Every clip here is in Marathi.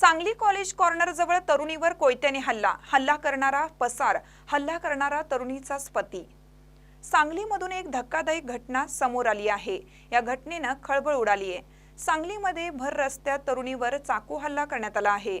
सांगली कॉलेज कॉर्नर जवळ तरुणीवर कोयत्याने हल्ला. हल्ला करणारा पसार हल्ला करणारा तरुणीचाच पती. सांगलीमधून एक धक्कादायक घटना समोर आली आहे. या घटनेनं खळबळ उडाली आहे सांगलीमध्ये भर रस्त्यात तरुणीवर चाकू हल्ला करण्यात आला आहे.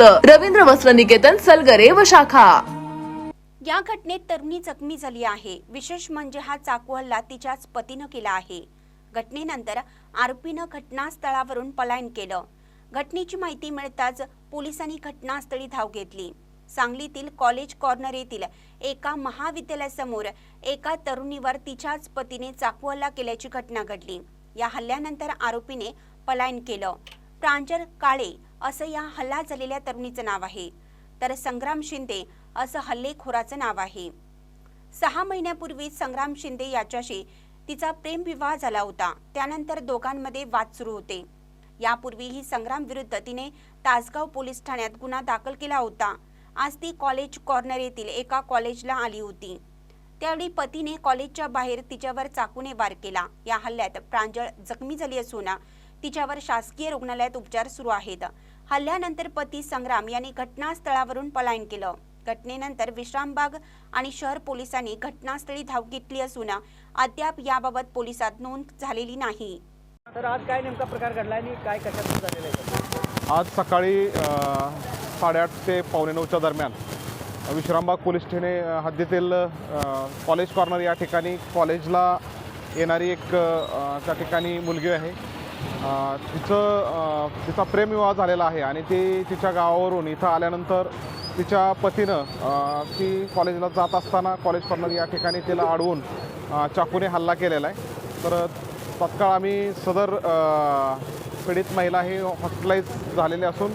रवींद्र वस्त्र निकेतन सलगरे व शाखा. या घटनेत तरुणी जखमी झाली आहे. विशेष म्हणजे हा चाकू हल्ला तिच्याच पतीनं केला आहे. घटनेनंतर आरोपीनं घटनास्थळावरून पलायन केलं. घटनेची माहिती मिळताच पोलिसांनी घटनास्थळी धाव घेतली. सांगलीतील कॉलेज कॉर्नर येथील एका महाविद्यालयासमोर एका तरुणीवर तिच्याच पतीने चाकू हल्ला केल्याची घटना घडली. या हल्ल्यानंतर आरोपीने पलायन केलं. प्रांजल काळे असं या हल्ला झालेल्या तरुणीचं नाव आहे. तर संग्राम शिंदे असं हल्लेखोराचं नाव आहे. सहा महिन्यापूर्वी संग्राम शिंदे याच्याशी तिचा प्रेमविवाह झाला होता. त्यानंतर दोघांमध्ये वाद सुरू होते. यापूर्वीही संग्राम विरुद्ध तिने तासगाव पोलीस ठाण्यात गुन्हा दाखल केला होता. आज ती कॉलेज कॉर्नर येथील एका कॉलेजला आली होती. त्यावेळी पतीने कॉलेजच्या बाहेर तिच्यावर चाकूने वार केला. या हल्ल्यात प्रांजळ जखमी झाली असून तिच्यावर शासकीय रुग्णालयात उपचार सुरू आहेत. हल्ल्यानंतर पती संग्राम यांनी घटनास्थळावरून पलायन केलं. घटनेनंतर विश्रामबाग आणि शहर पोलिसांनी घटनास्थळी धाव घेतली असून अद्याप याबाबत पोलिसात नोंद झालेली नाही. तर आज काय नेमका प्रकार घडला आणि काय कशातून झालेला आहे? आज सकाळी साडेआठ ते पावणे नऊच्या दरम्यान विश्रामबाग पोलीस ठाणे हद्दीतील कॉलेज कॉर्नर या ठिकाणी कॉलेजला येणारी एक त्या ठिकाणी मुलगी आहे. तिचं तिचा प्रेमविवाह झालेला आहे आणि ती तिच्या गावावरून इथं आल्यानंतर तिच्या पतीनं ती कॉलेजला जात असताना कॉलेज कॉर्नर या ठिकाणी तिला अडवून चाकूने हल्ला केलेला आहे. तर तत्काळ आम्ही सदर पीडित महिला ही हॉस्पिटलाइज झालेली असून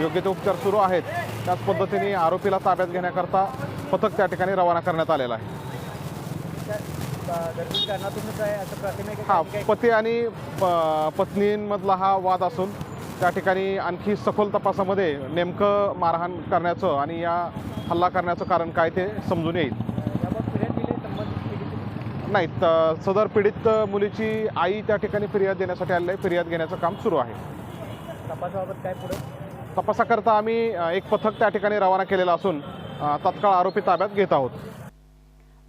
योग्य ते उपचार सुरू आहेत. त्याच पद्धतीने आरोपीला ताब्यात घेण्याकरता पथक त्या ठिकाणी रवाना करण्यात आलेलं आहे. दर्शन कारणातूनच आहे असं प्राथमिक हा? काय- पती आणि प- पत्नींमधला हा वाद असून त्या ठिकाणी आणखी सखोल तपासामध्ये नेमकं मारहाण करण्याचं आणि या हल्ला करण्याचं कारण काय ते समजून येईल. याबाबत फिर्याद दिली संबंधित पीडितेने? नाही त- सदर पीडित मुलीची आई त्या ठिकाणी फिर्याद देण्यासाठी आलेली आहे. फिर्याद घेण्याचं काम सुरू आहे. तपासाबाबत काय पुढे? तपासाकरता आम्ही अ, एक पथक त्या ठिकाणी रवाना केलेलं असून अ, तत्काळ आरोपी ताब्यात घेत आहोत.